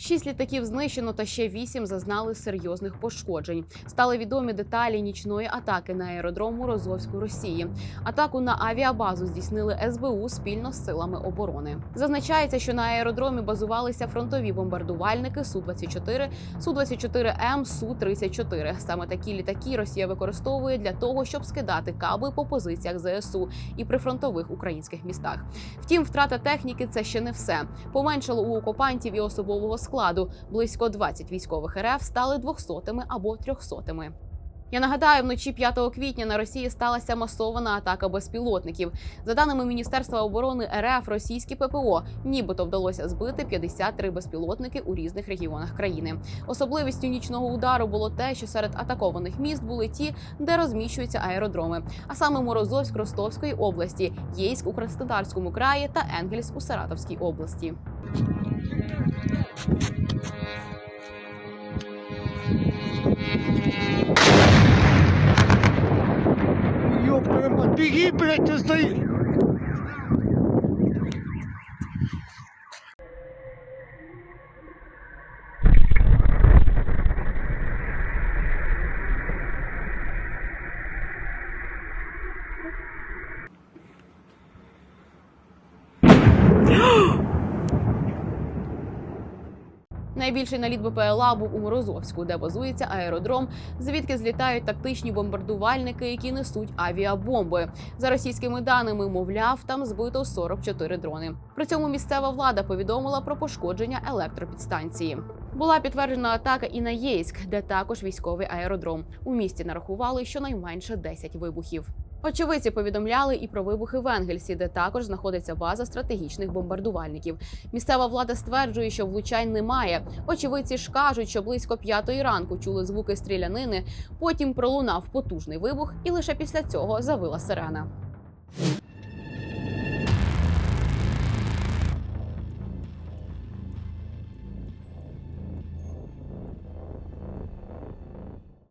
Шість літаків знищено та ще вісім зазнали серйозних пошкоджень. Стали відомі деталі нічної атаки на аеродром у Розовську Росії. Атаку на авіабазу здійснили СБУ спільно з силами оборони. Зазначається, що на аеродромі базувалися фронтові бомбардувальники су 24 су 24 М, су 34 Саме такі літаки Росія використовує для того, щоб скидати каби по позиціях ЗСУ і прифронтових українських містах. Втім, втрата техніки це ще не все. Поменшало у окупантів і особового складу. Близько 20 військових РФ стали 200-ми або 300-ми. Я нагадаю, вночі 5 квітня на Росії сталася масована атака безпілотників. За даними Міністерства оборони РФ, російські ППО нібито вдалося збити 53 безпілотники у різних регіонах країни. Особливістю нічного удару було те, що серед атакованих міст були ті, де розміщуються аеродроми, а саме Морозовськ Ростовської області, Єйськ у Краснодарському краї та Енгельс у Саратовській області. Ёб беги, блядь, ты стоишь! Найбільший наліт БПЛА був у Морозовську, де базується аеродром, звідки злітають тактичні бомбардувальники, які несуть авіабомби. За російськими даними, мовляв, там збито 44 дрони. При цьому місцева влада повідомила про пошкодження електропідстанції. Була підтверджена атака і на Єйськ, де також військовий аеродром. У місті нарахували щонайменше 10 вибухів. Очевидці повідомляли і про вибухи в Енгельсі, де також знаходиться база стратегічних бомбардувальників. Місцева влада стверджує, що влучань немає. Очевидці ж кажуть, що близько п'ятої ранку чули звуки стрілянини. Потім пролунав потужний вибух, і лише після цього завила сирена.